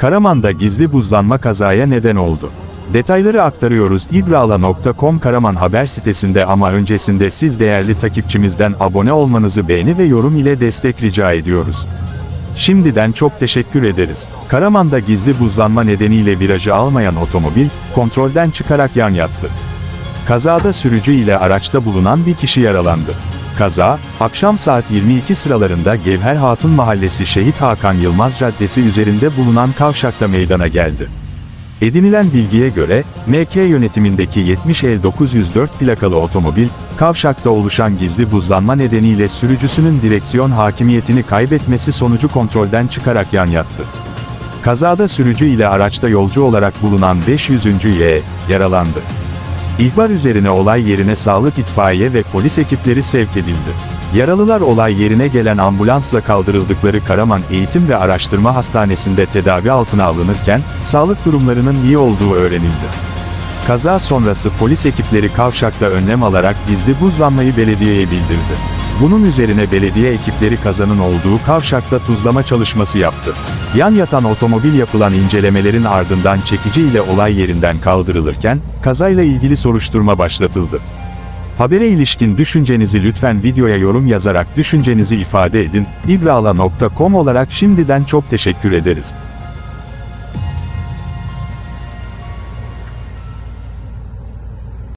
Karaman'da gizli buzlanma kazaya neden oldu. Detayları aktarıyoruz ibrala.com Karaman haber sitesinde ama öncesinde siz değerli takipçimizden abone olmanızı beğeni ve yorum ile destek rica ediyoruz. Şimdiden çok teşekkür ederiz. Karaman'da gizli buzlanma nedeniyle virajı almayan otomobil, kontrolden çıkarak yan yattı. Kazada sürücü ile araçta bulunan bir kişi yaralandı. Kaza, akşam saat 22 sıralarında Gevher Hatun Mahallesi Şehit Hakan Yılmaz Caddesi üzerinde bulunan kavşakta meydana geldi. Edinilen bilgiye göre, MK yönetimindeki 70 el 904 plakalı otomobil, kavşakta oluşan gizli buzlanma nedeniyle sürücüsünün direksiyon hakimiyetini kaybetmesi sonucu kontrolden çıkarak yan yattı. Kazada sürücü ile araçta yolcu olarak bulunan 500. Y, yaralandı. İhbar üzerine olay yerine sağlık itfaiye ve polis ekipleri sevk edildi. Yaralılar olay yerine gelen ambulansla kaldırıldıkları Karaman Eğitim ve Araştırma Hastanesi'nde tedavi altına alınırken, sağlık durumlarının iyi olduğu öğrenildi. Kaza sonrası polis ekipleri kavşakta önlem alarak gizli buzlanmayı belediyeye bildirdi. Bunun üzerine belediye ekipleri kazanın olduğu kavşakta tuzlama çalışması yaptı. Yan yatan otomobil yapılan incelemelerin ardından çekici ile olay yerinden kaldırılırken, kazayla ilgili soruşturma başlatıldı. Habere ilişkin düşüncenizi lütfen videoya yorum yazarak düşüncenizi ifade edin. ibrala.com olarak şimdiden çok teşekkür ederiz.